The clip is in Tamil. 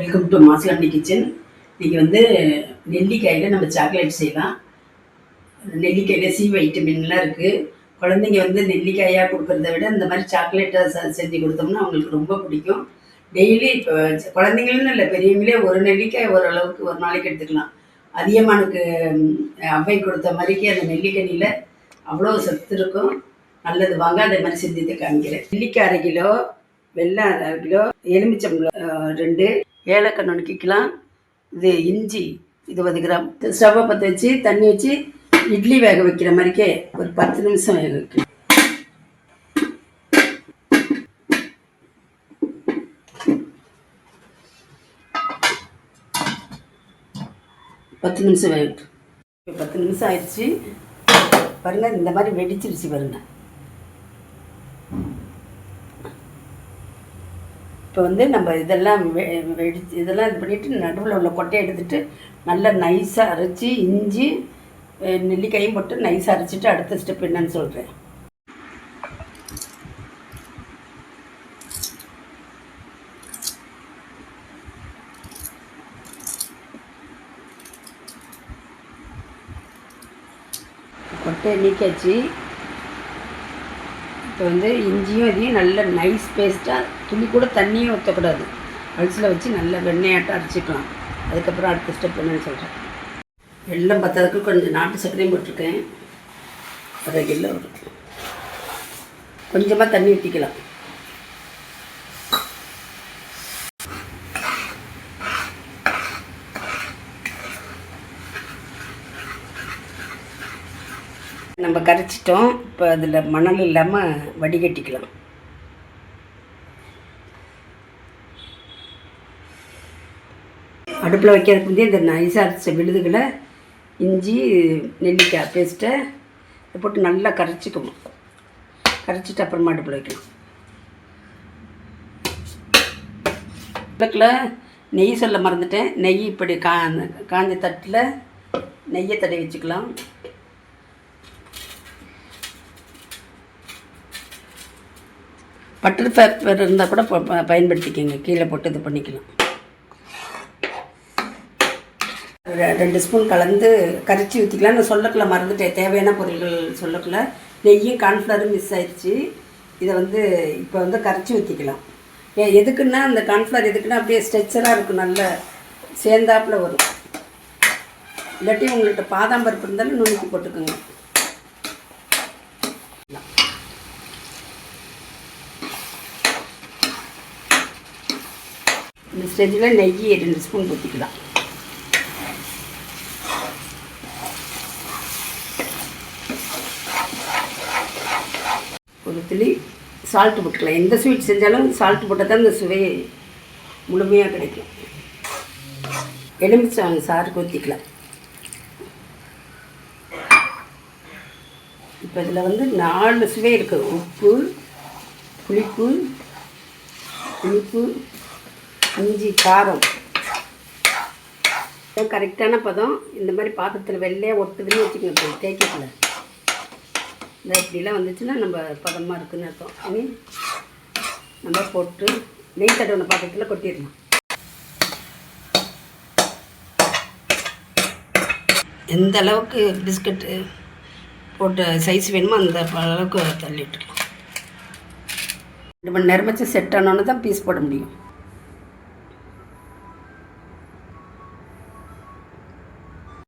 வெல்கம் டு மாசிகாட்டி கிச்சன் இன்றைக்கி வந்து நெல்லிக்காயில் நம்ம சாக்லேட் செய்யலாம். நெல்லிக்காயில் சி வைட்டமின்லாம் இருக்குது குழந்தைங்க வந்து நெல்லிக்காயாக கொடுக்குறத விட இந்த மாதிரி சாக்லேட்டை செஞ்சு கொடுத்தோம்னா அவங்களுக்கு ரொம்ப பிடிக்கும். டெய்லி இப்போ குழந்தைங்களுன்னு இல்லை பெரியவங்களே ஒரு நெல்லிக்காய் ஓரளவுக்கு ஒரு நாளைக்கு எடுத்துக்கலாம். அதிகமானுக்கு அவை கொடுத்த மாதிரிக்கு அந்த நெல்லிக்கனியில் அவ்வளோ சத்து இருக்கும். நல்லது. வாங்க அதே மாதிரி செஞ்சு காமிக்கிறேன். நெல்லிக்காய் அரை கிலோ வெள்ளம் அரை கிலோ எலுமிச்சம்பழம் ரெண்டு. ஏலக்காய் நுணுக்கிக்கலாம் இது இஞ்சி இருபது கிராம். ஸ்டவ்வை பற்ற வச்சு தண்ணி வச்சு இட்லி வேக வைக்கிற மாதிரிக்கே ஒரு பத்து நிமிஷம் வேக வைக்கணும். பத்து நிமிஷம் வேகட்டும் இப்போ பத்து நிமிஷம் ஆயிடுச்சு. பாருங்கள் இந்த மாதிரி வெடிச்சிருச்சு பாருங்கள் இப்போ வந்து நம்ம இதெல்லாம் வெ வெடிச்சு இதெல்லாம் இது பண்ணிவிட்டு நடுவில் உள்ள கொட்டையை எடுத்துகிட்டு நல்லா நைஸாக அரைச்சி இஞ்சி நெல்லிக்காயும் போட்டு நைஸாக அரைச்சிட்டு அடுத்த ஸ்டெப் என்னன்னு சொல்கிறேன் கொட்டையை நீக்காச்சு இப்போ வந்து இஞ்சியும் இதையும் நல்ல நைஸ் பேஸ்ட்டாக துணி கூட தண்ணியும் ஊற்றக்கூடாது அரிசியில் வச்சு நல்ல வெண்ணெயாட்டம் அரைச்சிக்கலாம். அதுக்கப்புறம் அடுத்த ஸ்டெப் என்னன்னு சொல்கிறேன் வெள்ளம் பத்ததுக்கு கொஞ்சம் நாட்டு சர்க்கரையும் போட்டிருக்கேன். அரை கிலோ கொஞ்சமாக தண்ணி ஊற்றிக்கலாம் நம்ம கரைச்சிட்டோம். இப்போ அதில் மணல் இல்லாமல் வடிகட்டிக்கலாம். அடுப்பில் வைக்கிறதுக்கு முந்தைய இந்த நைஸாக அரைச்ச விழுதுகளை இஞ்சி நெல்லிக்காய் பேஸ்ட்டை போட்டு நல்லா கரைச்சிக்கணும். கரைச்சிட்டு அப்புறமா அடுப்பில் வைக்கணும். விளக்கில் நெய் சொல்ல மறந்துட்டேன். நெய் இப்படி கா காஞ்ச தட்டில் நெய்யை தடவி வச்சுக்கலாம். பட்டர் பேப்பர் இருந்தால் கூட ப- ப- பயன்படுத்திக்கோங்க. கீழே போட்டு இது பண்ணிக்கலாம். ரெ- ரெண்டு ஸ்பூன் கலந்து கரைச்சி ஊற்றிக்கலாம் நான் சொல்லக்குள்ள மறந்துட்டேன் தேவையான பொருள்கள் சொல்லக்குள்ள. நெய்யும் கார்ன்ஃப்ளவரும் மிஸ் ஆயிடுச்சு. இதை வந்து இப்போ வந்து கரைச்சி ஊற்றிக்கலாம் ஏ எதுக்குன்னா அந்த கார்ன்ஃப்ளவர் எதுக்குன்னா அப்படியே ஸ்ட்ரெச்சராக இருக்கும். நல்ல சேர்ந்தாப்புல வரும். இல்லாட்டி உங்கள்கிட்ட பாதாம் பருப்பு இருந்தாலும் நுணுக்கி போட்டுக்கோங்க. இந்த ஸ்டேஜில் நெய் ரெண்டு ஸ்பூன் ஊற்றிக்கலாம் ஒரு துளி சால்ட் போட்டுக்கலாம். எந்த ஸ்வீட் செஞ்சாலும் சால்ட் போட்டால் தான் இந்த சுவை முழுமையாக கிடைக்கும். எலுமிச்சம் சாருக்கு ஊற்றிக்கலாம் இப்போ இதில் வந்து நாலு சுவை இருக்குது உப்பு புளிப்பு இனிப்பு இஞ்சி காரம். கரெக்டான பதம். இந்த மாதிரி பாத்திரத்தில் வெள்ளையாக ஒட்டுதுன்னு வச்சுக்கோங்க தேய்க்கத்தில் இந்த இப்படிலாம் வந்துச்சுன்னா நம்ம பதமாக இருக்குன்னு அர்த்தம். இனி நம்ம போட்டு நெய் தடவின பாத்திரத்தில் கொட்டிடலாம். எந்த அளவுக்கு பிஸ்கட்டு போட்ட சைஸ் வேணுமோ அந்த அளவுக்கு தள்ளி ரெண்டு மணி நேரம் வச்சு செட் ஆனோன்னு தான் பீஸ் போட முடியும்.